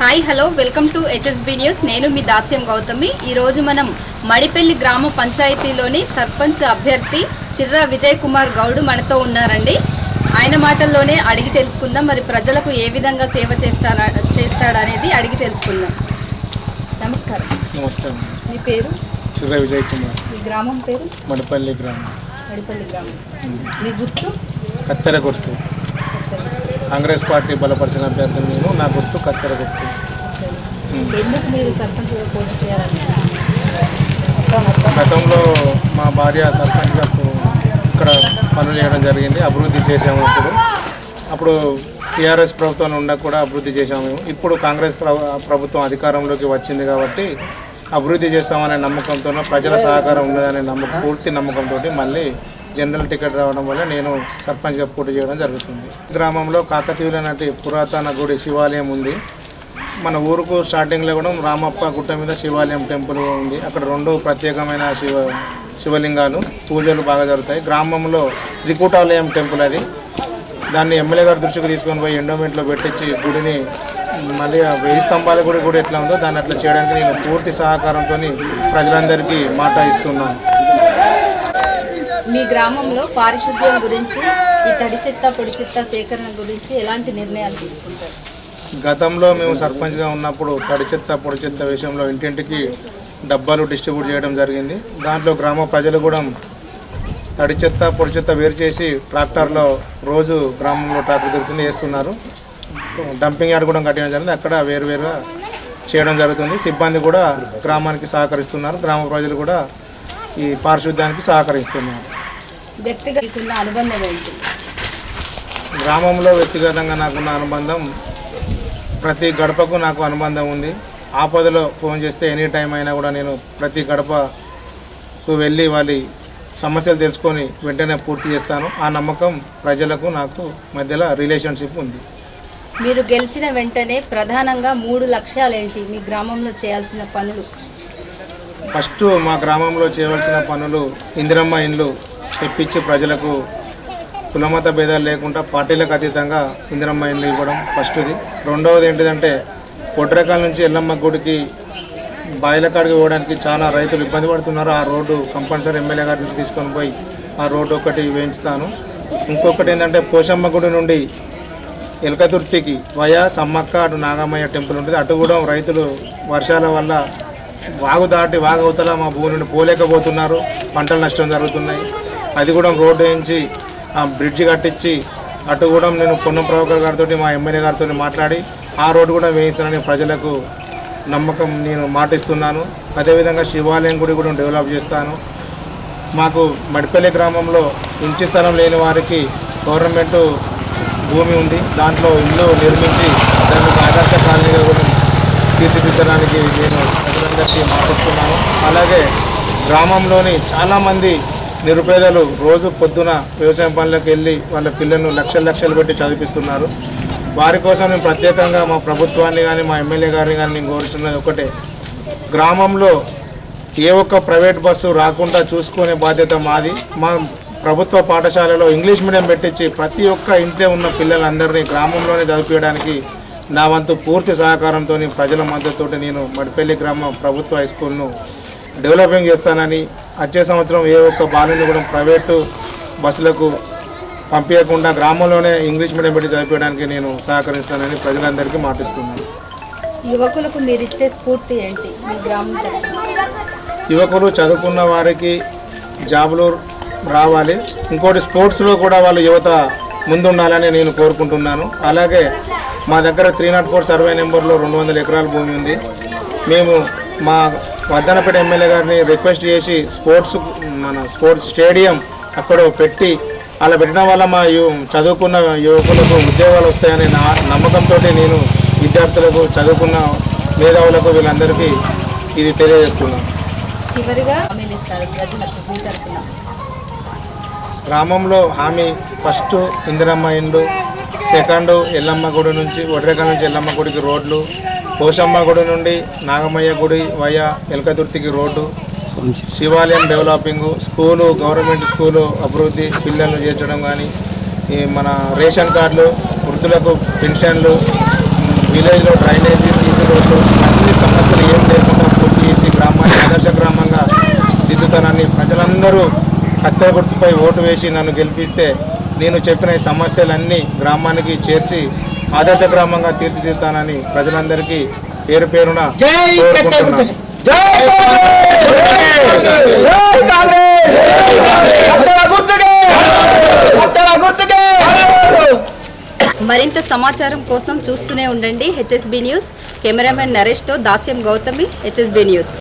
Hi hello welcome to HSB news నేను మీ దాస్యం గౌతమి. ఈరోజు మనం మడిపల్లి గ్రామ పంచాయతీలోని సర్పంచ్ అభ్యర్థి చిర్ర విజయ్ కుమార్ గౌడ్ మనతో ఉన్నారండి. ఆయన మాటల్లోనే అడిగి తెలుసుకుందాం. మరి ప్రజలకు ఏ విధంగా సేవ చేస్తా చేస్తాడనేది అడిగి తెలుసుకుందాం. నమస్కారం. నమస్కారం. మీ పేరు? చిర్ర విజయ్ కుమార్. మీ గ్రామం పేరు? మడపల్లి గ్రామం. మడిపల్లి గ్రామం. మీ గుర్తు? కత్తెర గుర్తు. కాంగ్రెస్ పార్టీ బలపరిచిన అభ్యర్థి నేను. నా గుర్తు కత్తెర గుర్తు. గతంలో మా భార్య సర్పంచ్ గారు ఇక్కడ పనులు చేయడం జరిగింది. అభివృద్ధి చేసాము అప్పుడు అప్పుడు టీఆర్ఎస్ ప్రభుత్వం ఉండ కూడా అభివృద్ధి చేసాము మేము. ఇప్పుడు కాంగ్రెస్ ప్రభు- ప్రభుత్వం అధికారంలోకి వచ్చింది కాబట్టి అభివృద్ధి చేస్తామనే నమ్మకంతో ప్రజల సహకారం ఉన్నదనే నమ్మకం పూర్తి నమ్మకంతో మళ్ళీ జనరల్ టికెట్ రావడం వల్ల నేను సర్పంచ్గా పోటీ చేయడం జరుగుతుంది. గ్రామంలో కాకతీయులనటి పురాతన గుడి శివాలయం ఉంది. మన ఊరుకు స్టార్టింగ్లో కూడా రామప్ప గుట్ట మీద శివాలయం టెంపుల్ ఉంది. అక్కడ రెండు ప్రత్యేకమైన శివ శివలింగాలు పూజలు బాగా జరుగుతాయి. గ్రామంలో త్రికూటాలయం టెంపుల్ అది. దాన్ని ఎమ్మెల్యే గారి దృష్టికి తీసుకొని పోయి ఎండోమెంట్లో పెట్టించి గుడిని మళ్ళీ వెయ్యి స్తంభాల గుడి కూడా ఎట్లా ఉందో దాన్ని అట్లా చేయడానికి నేను పూర్తి సహకారంతో ప్రజలందరికీ మాట ఇస్తున్నాను. మీ గ్రామంలో పారిశుద్ధ్యం గురించి ఈ తడి చెత్త పొడి చెత్త సేకరణ గురించి ఎలాంటి నిర్ణయాలు తీసుకుంటారు? గతంలో మేము సర్పంచ్గా ఉన్నప్పుడు తడి చెత్త పొడి చెత్త విషయంలో ఇంటింటికి డబ్బాలు డిస్ట్రిబ్యూట్ చేయడం జరిగింది. దాంట్లో గ్రామ ప్రజలు కూడా తడి చెత్త పొడి చెత్త వేరు చేసి ట్రాక్టర్లో రోజు గ్రామంలో ట్రాక్టర్ తిరుగుతుంది వేస్తున్నారు డంపింగ్ యార్డ్ కూడా కట్టడం జరిగింది. అక్కడ వేరువేరుగా చేయడం జరుగుతుంది. సిబ్బంది కూడా గ్రామానికి సహకరిస్తున్నారు. గ్రామ ప్రజలు కూడా ఈ పారిశుద్ధ్యానికి సహకరిస్తున్నారు. వ్యక్తిగత అనుబంధం ఏంటి? గ్రామంలో వ్యక్తిగతంగా నాకున్న అనుబంధం ప్రతి గడపకు నాకు అనుబంధం ఉంది. ఆపదలో ఫోన్ చేస్తే ఎనీ టైం అయినా కూడా నేను ప్రతి గడపకు వెళ్ళి వాళ్ళ సమస్యలు తెలుసుకొని వెంటనే పూర్తి చేస్తాను. ఆ నమ్మకం ప్రజలకు నాకు మధ్యలో రిలేషన్షిప్ ఉంది. మీరు గెలిచిన వెంటనే ప్రధానంగా మూడు లక్ష్యాలేంటి? మీ గ్రామంలో చేయాల్సిన పనులు. ఫస్ట్ మా గ్రామంలో చేయవలసిన పనులు ఇందిరమ్మ ఇండ్లు తెప్పించి ప్రజలకు కులమత భేదాలు లేకుండా పార్టీలకు అతీతంగా ఇందిరమ్మ ఇండ్లు ఇవ్వడం ఫస్ట్ది. రెండవది ఏంటిదంటే పొట్రకాల నుంచి ఎల్లమ్మ గుడికి బాయిలకాడికి పోవడానికి చాలా రైతులు ఇబ్బంది పడుతున్నారు. ఆ రోడ్డు కంపల్సరీ ఎమ్మెల్యే గారి నుంచి తీసుకొని పోయి ఆ రోడ్డు ఒకటి వేయించుతాను. ఇంకొకటి ఏంటంటే పోషమ్మ గుడి నుండి ఎలకతుర్తికి వయా సమ్మక్క అటు నాగమయ్య టెంపుల్ ఉంటుంది. అటు కూడా రైతులు వర్షాల వల్ల వాగు దాటి వాగు మా భూమి నుండి పోలేకపోతున్నారు. పంటలు నష్టం జరుగుతున్నాయి. అది కూడా రోడ్డు వేయించి ఆ కట్టించి అటు కూడా నేను పొన్నం ప్రభాకర్ గారితో మా ఎమ్మెల్యే గారితో మాట్లాడి ఆ రోడ్డు కూడా వేయిస్తానని ప్రజలకు నమ్మకం నేను మాటిస్తున్నాను. అదేవిధంగా శివాలయం గుడి కూడా డెవలప్ చేస్తాను. మాకు మడిపల్లి గ్రామంలో ఇంటి స్థలం లేని వారికి గవర్నమెంట్ భూమి ఉంది. దాంట్లో ఇల్లు నిర్మించి దాన్ని ఆదర్శ కాలనీగా కూడా తీర్చిదిద్దడానికి నేను ప్రజలందరికీ మాటిస్తున్నాను అలాగే గ్రామంలోని చాలామంది నిరుపేదలు రోజు పొద్దున వ్యవసాయం పనులకు వెళ్ళి వాళ్ళ పిల్లలను లక్షలు లక్షలు పెట్టి చదివిస్తున్నారు. వారి కోసం నేను ప్రత్యేకంగా మా ప్రభుత్వాన్ని కానీ మా ఎమ్మెల్యే గారిని కానీ నేను కోరుచున్నది ఒకటే. గ్రామంలో ఏ ఒక్క ప్రైవేట్ బస్సు రాకుండా చూసుకునే బాధ్యత మాది. మా ప్రభుత్వ పాఠశాలలో ఇంగ్లీష్ మీడియం పెట్టించి ప్రతి ఒక్క ఇంట్లో ఉన్న పిల్లలందరినీ గ్రామంలోనే చదివించడానికి నా వంతు పూర్తి సహకారంతో ప్రజల మద్దతుతో నేను మడిపల్లి గ్రామ ప్రభుత్వ హై స్కూల్ను డెవలపింగ్ చేస్తానని వచ్చే సంవత్సరం ఏ ఒక్క బాలుని కూడా ప్రైవేటు బస్సులకు పంపించకుండా గ్రామంలోనే ఇంగ్లీష్ మీడియం పెట్టి చదివించడానికి నేను సహకరిస్తానని ప్రజలందరికీ మాటిస్తున్నాను. యువకులకు మీరు ఇచ్చే స్ఫూర్తి ఏంటి? మీ గ్రామం తరఫున యువకులు చదువుకున్న వారికి జాబులు రావాలి. ఇంకోటి స్పోర్ట్స్లో కూడా వాళ్ళు యువత ముందుండాలని నేను కోరుకుంటున్నాను. అలాగే మా దగ్గర త్రీ నాట్ ఫోర్ సర్వే నెంబర్లో రెండు వందల ఎకరాల భూమి ఉంది. మేము మా వర్ధనపేట ఎమ్మెల్యే గారిని రిక్వెస్ట్ చేసి స్పోర్ట్స్ మన స్పోర్ట్స్ స్టేడియం అక్కడ పెట్టి అలా పెట్టడం వల్ల మా చదువుకున్న యువకులకు ఉద్యోగాలు వస్తాయనే నా నమ్మకంతో నేను విద్యార్థులకు చదువుకున్న మేధావులకు వీళ్ళందరికీ ఇది తెలియజేస్తున్నాను. చివరిగా గ్రామంలో హామీ ఫస్ట్ ఇందిరమ్మ ఇండ్లు సెకండ్ ఎల్లమ్మ గుడి నుంచి ఒడ్రేకల నుంచి ఎల్లమ్మ గుడికి రోడ్లు పోషమ్మ గుడి నుండి నాగమయ్య గుడి వయా ఎలకతుర్తికి రోడ్డు. శివాలయం డెవలపింగ్ స్కూలు గవర్నమెంట్ స్కూలు అభివృద్ధి పిల్లలు చేర్చడం కానీ ఈ మన రేషన్ కార్డులు వృద్ధులకు పెన్షన్లు విలేజ్లో డ్రైనేజీ సీసీ రోడ్లు అన్ని సమస్యలు ఏం లేకుండా పూర్తి చేసి గ్రామాన్ని ఆదర్శ గ్రామంగా దిద్దుతానని ప్రజలందరూ కత్తెర గుర్తుపై ఓటు వేసి నన్ను గెలిపిస్తే నేను చెప్పిన సమస్యలన్నీ గ్రామానికి చేర్చి ఆదర్శ గ్రామంగా తీర్చిదిద్దుతానని ప్రజలందరికీ పేరు పేరున మరింత సమాచారం కోసం చూస్తూనే ఉండండి హెచ్ఎస్బి న్యూస్. కెమెరామెన్ నరేష్తో దాస్యం గౌతమి హెచ్ఎస్బి న్యూస్.